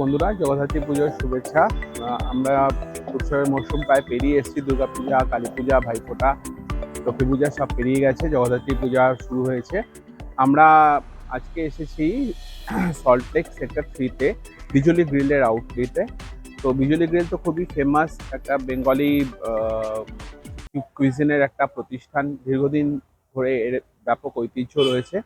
বন্ধুরা, জগদ্ধাত্রী পুজোর শুভেচ্ছা। আমরা উৎসবের মরশুম প্রায় পেরিয়ে এসেছি দুর্গাপূজা কালী পূজা ভাইফোঁটা লক্ষ্মী পূজা সব পেরিয়ে গেছে, জগদ্ধাত্রী পূজা শুরু হয়েছে। আমরা আজকে এসেছি সল্টলেক সেক্টর থ্রিতে বিজলি গ্রিলের আউটলেটে তো বিজলি গ্রিল তো খুবই ফেমাস একটা বেঙ্গলি কুইজিনের একটা প্রতিষ্ঠান। দীর্ঘদিন ধরে এর ব্যাপক ঐতিহ্য রয়েছে।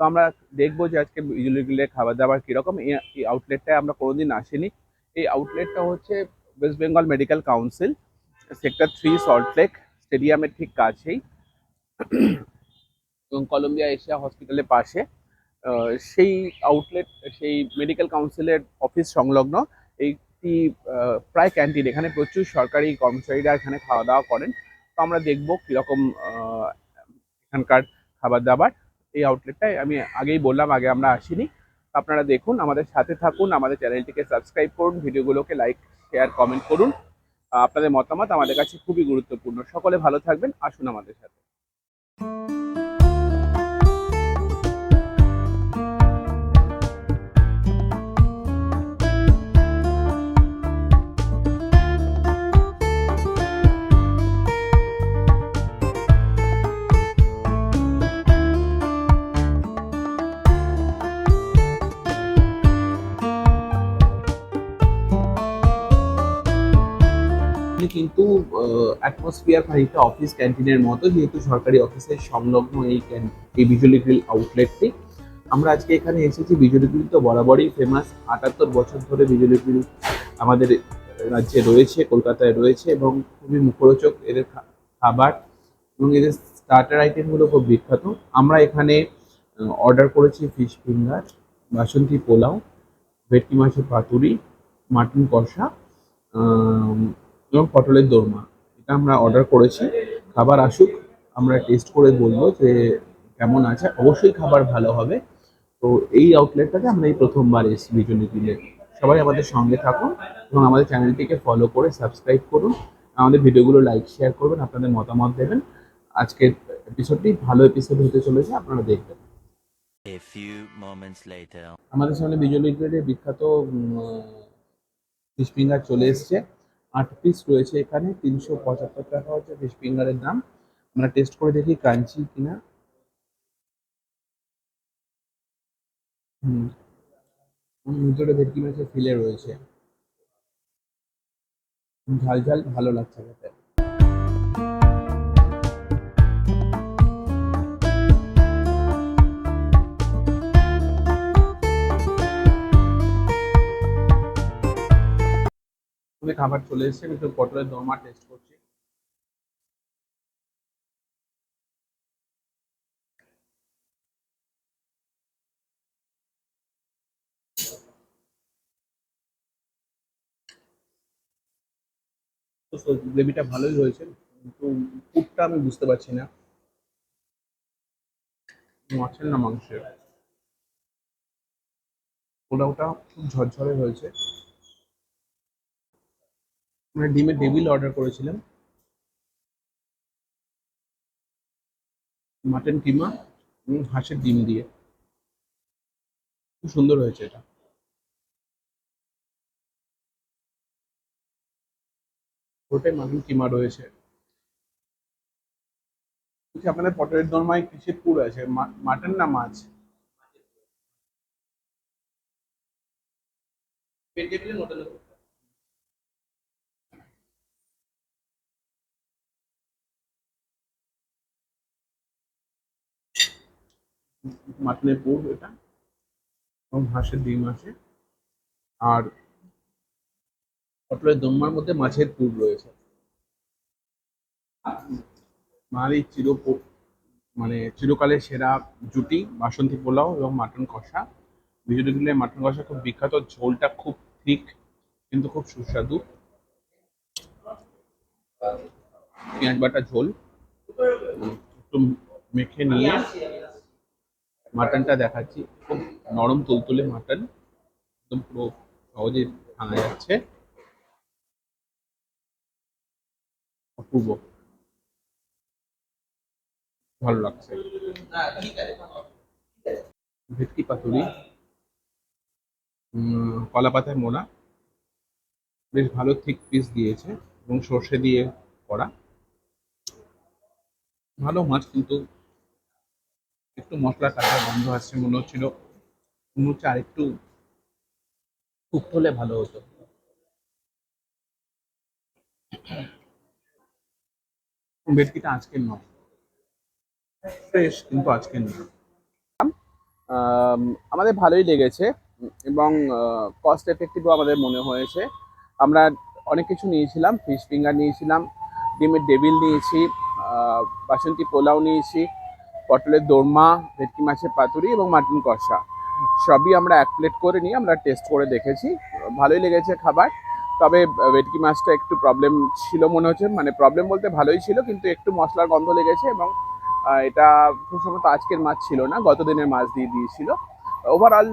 তো আমরা দেখব যে আজকে বিজলি গ্রিলের খাবার দাবার কীরকম এই- আউটলেটটায় আমরা কোনোদিন আসিনি। এই আউটলেটটা হচ্ছে West Bengal medical council sector three Salt Lake স্টেডিয়ামের ঠিক কাছেই। এবং কলম্বিয়া এশিয়া হসপিটালের পাশে। সেই আউটলেট সেই মেডিকেল কাউন্সিলের অফিস সংলগ্ন। একটি প্রায় ক্যান্টিন এখানে প্রচুর সরকারি কর্মচারীরা এখানে খাওয়া দাওয়া করেন। তো আমরা দেখব কীরকম এখানকার খাবার দাবার এই আউটলেটটায় আমি আগেই বললাম, আগে আমরা আসিনি। আপনারা দেখুন, আমাদের সাথে থাকুন, আমাদের চ্যানেলটিকে সাবস্ক্রাইব করুন, ভিডিওগুলোকে লাইক শেয়ার কমেন্ট করুন। আপনাদের মতামত আমাদের কাছে খুবই গুরুত্বপূর্ণ। সকলে ভালো থাকবেন, আসুন আমাদের সাথে। কিন্তু অ্যাটমসফিয়ার খানিকটা অফিস ক্যান্টিনের মতো, যেহেতু সরকারি অফিসের সংলগ্ন এই এই বিজলি গ্রিল আউটলেটটি আমরা আজকে এখানে এসেছি বিজলি গ্রিল তো বরাবরই ফেমাস আটাত্তর বছর ধরে বিজলি গ্রিল আমাদের রাজ্যে রয়েছে, কলকাতায় রয়েছে এবং খুবই মুখরোচক এদের খাবার এবং এদের স্টার্টার আইটেমগুলো খুব বিখ্যাত। আমরা এখানে অর্ডার করেছি ফিশ ফিঙ্গার বাসন্তী পোলাও, ভেটকি মাছের পাতুরি, মাটন কষা এবং পটলের দোরমা। এটা আমরা অর্ডার করেছি। খাবার আসুক আমরা টেস্ট করে বলব যে কেমন আছে। অবশ্যই খাবার ভালো হবে। তো এই আউটলেটটাতে আমরা এই প্রথমবার এসেছি দিলে সবাই আমাদের সঙ্গে থাকুন এবং আমাদের চ্যানেলটিকে ফলো করে সাবস্ক্রাইব করুন। আমাদের ভিডিওগুলো লাইক শেয়ার করবেন আপনাদের মতামত দেবেন। আজকের এপিসোডটি ভালো এপিসোড হতে চলেছে আপনারা দেখবেন। আমাদের সামনে বিজলি বিখ্যাত ফিশ ফিঙ্গার চলে এসছে। আট পিস রয়েছে এখানে, তিনশো পঁচাত্তর টাকা হচ্ছে ফিশ ফিঙ্গারের দাম। আমরা টেস্ট করে দেখি কাঞ্চি কিনা। হুম। ভিতরে ভেটকি মাছের ফিলে রয়েছে। ঝাল ঝাল ভালো লাগছে খেতে। খুবই খাবার চলে এসেছে একটু পটলের দোরমা টেস্ট করছি। গ্রেভিটা ভালোই হয়েছে কিন্তু পুরটা আমি বুঝতে পারছি না। মাছের না মাংসের? পোলাওটা খুব ঝরঝরে হয়েছে। আমরা ডিমের টেবিল অর্ডার করেছিলাম মাটন কিমা এবং হাঁসের ডিম দিয়ে। খুব সুন্দর হয়েছে এটা। ওটাই মাটন কিমা রয়েছে। বলছি, আপনাদের পটলের দরমায় কিসের পুর আছে। মাটন না মাছ? মাটনের পুর এটা, এবং হাঁসের ডিম আছে আর পটলের দোরমার মধ্যে মাছের পুর রয়েছে। মারি চির মানে চিরকালের সেরা জুটি, বাসন্তী পোলাও এবং মাটন কষা। বিজুলি দিলে মাটন কষা খুব বিখ্যাত, ঝোলটা খুব ঠিক, কিন্তু খুব সুস্বাদু। পেঁয়াজ বাটা ঝোল, একটু মেখে নিয়ে মাটনটা দেখাচ্ছি। খুব নরম তুলতুলে মাটন। একদম পুরো সহজে ভাঙা যাচ্ছে। অপূর্ব। ভালো লাগছে। ভেটকি পাতুরি। কলা পাতায় মোড়া। বেশ ভালো থিক পিস দিয়েছে এবং সর্ষে দিয়ে করা। ভালো মাছ কিন্তু একটু মশলা কাটা গন্ধ আসছে, মনে হচ্ছিল মনে হচ্ছে আরেকটু কুক হলে ভালো হতো। ভেটকিটা আজকের নয়। ফ্রেশ কিন্তু আজকের নয়। আমাদের ভালোই লেগেছে এবং কস্ট এফেক্টিভও আমাদের মনে হয়েছে। আমরা অনেক কিছু নিয়েছিলাম ফিশ ফিঙ্গার নিয়েছিলাম, ডিমের ডেবিল নিয়েছি বাসন্তী পোলাও নিয়েছি পটলের দোরমা, ভেটকি মাছের পাতুরি এবং মাটন কষা। সবই আমরা এক প্লেট করে নিয়ে আমরা টেস্ট করে দেখেছি। ভালোই লেগেছে খাবার। তবে ভেটকি মাছটা একটু প্রবলেম ছিল মনে হচ্ছে। মানে প্রবলেম বলতে ভালোই ছিল, কিন্তু একটু মশলার গন্ধ লেগেছে এবং এটা খুব সম্ভবত আজকের মাছ ছিল না গত দিনের মাছ দিয়ে দিয়েছিল। ওভারঅল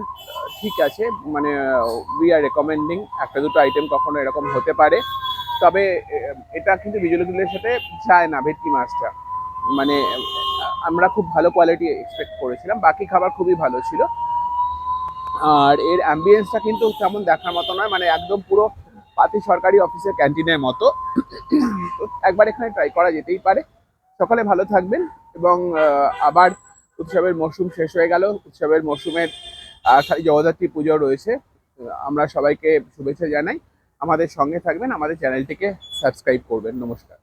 ঠিক আছে। মানে উই আর রেকমেন্ডিং একটা দুটো আইটেম কখনো এরকম হতে পারে। তবে এটা কিন্তু বিজলিগুলের সাথে যায় না ভেটকি মাছটা। মানে আমরা খুব ভালো কোয়ালিটি এক্সপেক্ট করেছিলাম। বাকি খাবার খুবই ভালো ছিল। আর এর অ্যাম্বিয়েন্সটা কিন্তু তেমন দেখার মতো নয় মানে একদম পুরো পাতি সরকারি অফিসের ক্যান্টিনের মতো। একবার এখানে ট্রাই করা যেতেই পারে। সকালে ভালো থাকবেন এবং আবার উৎসবের মরশুম শেষ হয়ে গেল। উৎসবের মরশুমের জগদ্ধাত্রী পুজো রয়েছে। আমরা সবাইকে শুভেচ্ছা জানাই। আমাদের সঙ্গে থাকবেন, আমাদের চ্যানেলটিকে সাবস্ক্রাইব করবেন। নমস্কার।